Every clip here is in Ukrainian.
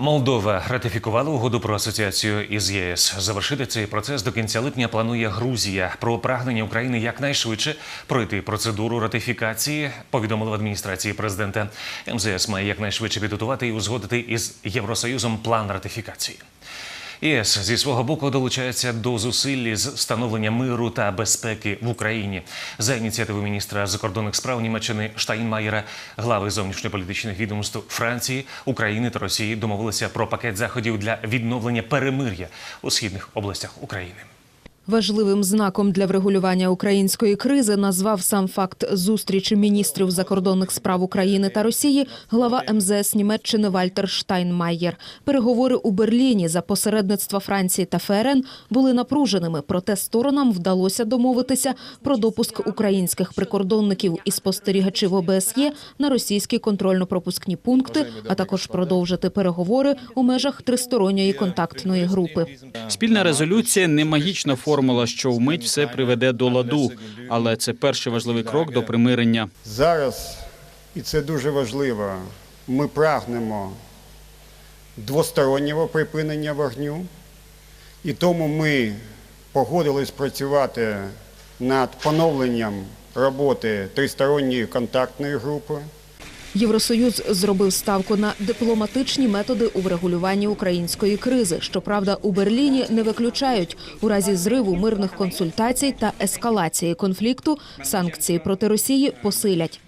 Молдова ратифікувала угоду про асоціацію із ЄС. Завершити цей процес до кінця липня планує Грузія. Про прагнення України якнайшвидше пройти процедуру ратифікації. Повідомили в адміністрації президента. МЗС має якнайшвидше підготувати і узгодити із Євросоюзом план ратифікації. ЄС зі свого боку долучається до зусиль з встановлення миру та безпеки в Україні. За ініціативи міністра закордонних справ Німеччини Штайнмаєра, глави зовнішньополітичних відомств Франції, України та Росії домовилися про пакет заходів для відновлення перемир'я у східних областях України. Важливим знаком для врегулювання української кризи назвав сам факт зустрічі міністрів закордонних справ України та Росії глава МЗС Німеччини Вальтер Штайнмаєр. Переговори у Берліні за посередництва Франції та ФРН були напруженими, проте сторонам вдалося домовитися про допуск українських прикордонників і спостерігачів ОБСЄ на російські контрольно-пропускні пункти, а також продовжити переговори у межах тристоронньої контактної групи. Спільна резолюція не магічна формула, що вмить все приведе до ладу, але це перший важливий крок до примирення. Зараз, і це дуже важливо, ми прагнемо двостороннього припинення вогню, і тому ми погодились працювати над поновленням роботи тристоронньої контактної групи. Євросоюз зробив ставку на дипломатичні методи у врегулюванні української кризи. Щоправда, у Берліні не виключають у разі зриву мирних консультацій та ескалації конфлікту санкції проти Росії посилять.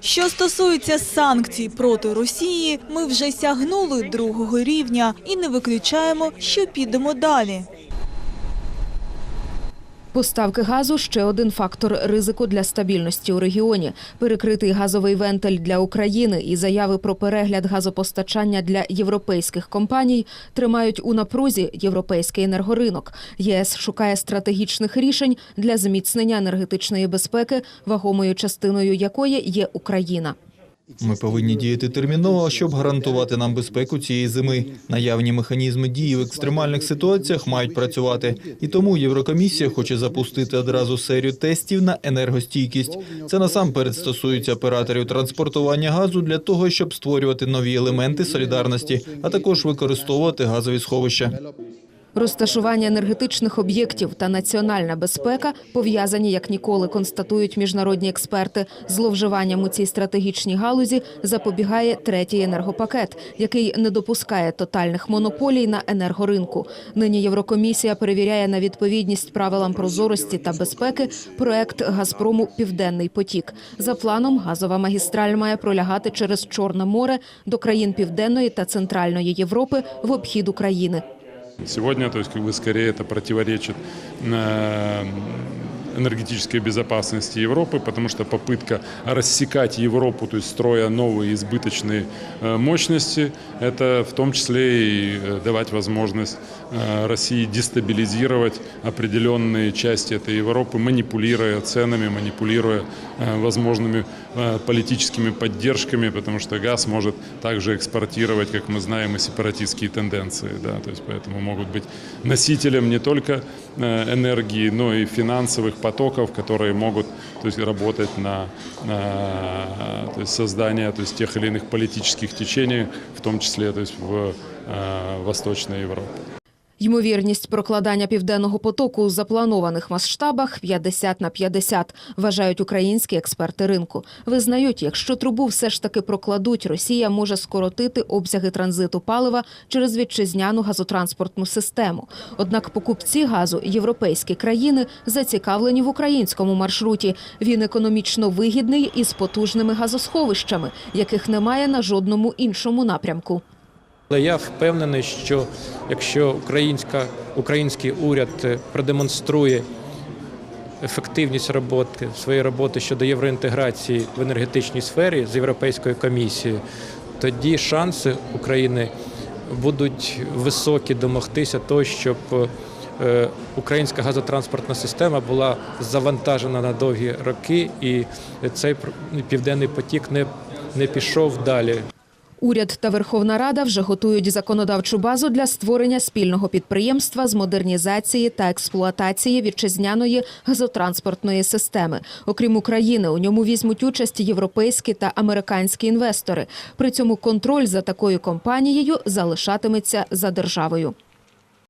Що стосується санкцій проти Росії, ми вже сягнули другого рівня і не виключаємо, що підемо далі. Поставки газу ще один фактор ризику для стабільності у регіоні. Перекритий газовий вентиль для України і заяви про перегляд газопостачання для європейських компаній тримають у напрузі європейський енергоринок. ЄС шукає стратегічних рішень для зміцнення енергетичної безпеки, вагомою частиною якої є Україна. Ми повинні діяти терміново, щоб гарантувати нам безпеку цієї зими. Наявні механізми дії в екстремальних ситуаціях мають працювати. І тому Єврокомісія хоче запустити одразу серію тестів на енергостійкість. Це насамперед стосується операторів транспортування газу для того, щоб створювати нові елементи солідарності, а також використовувати газові сховища. Розташування енергетичних об'єктів та національна безпека пов'язані як ніколи, констатують міжнародні експерти. Зловживанням у цій стратегічній галузі запобігає третій енергопакет, який не допускає тотальних монополій на енергоринку. Нині Єврокомісія перевіряє на відповідність правилам прозорості та безпеки проект Газпрому Південний потік. За планом, газова магістраль має пролягати через Чорне море до країн Південної та Центральної Європи в обхід України. Сегодня, то есть, как бы скорее это противоречит э, энергетической безопасности Европы, потому что попытка рассекать Европу, то есть строя новые избыточные э, мощности, это в том числе и э, давать возможность России дестабилизировать определенные части этой Европы, манипулируя ценами, манипулируя возможными политическими поддержками, потому что газ может также экспортировать, как мы знаем, и сепаратистские тенденции. Да, то есть поэтому могут быть носителем не только э, энергии, но и финансовых потоков, которые могут то есть, работать на, на то есть, создание то есть, тех или иных политических течений, в том числе то есть, в э, Восточной Европе. Ймовірність прокладання південного потоку у запланованих масштабах 50 на 50, вважають українські експерти ринку. Визнають, якщо трубу все ж таки прокладуть, Росія може скоротити обсяги транзиту палива через вітчизняну газотранспортну систему. Однак покупці газу європейські країни зацікавлені в українському маршруті. Він економічно вигідний із потужними газосховищами, яких немає на жодному іншому напрямку. Але я впевнений, що якщо українська, український уряд е, продемонструє ефективність роботи своєї роботи щодо євроінтеграції в енергетичній сфері з Європейською комісією, тоді шанси України будуть високі домогтися того, щоб е, українська газотранспортна система була завантажена на довгі роки, і цей південний потік не, не пішов далі. Уряд та Верховна Рада вже готують законодавчу базу для створення спільного підприємства з модернізації та експлуатації вітчизняної газотранспортної системи. Окрім України, у ньому візьмуть участь європейські та американські інвестори. При цьому контроль за такою компанією залишатиметься за державою.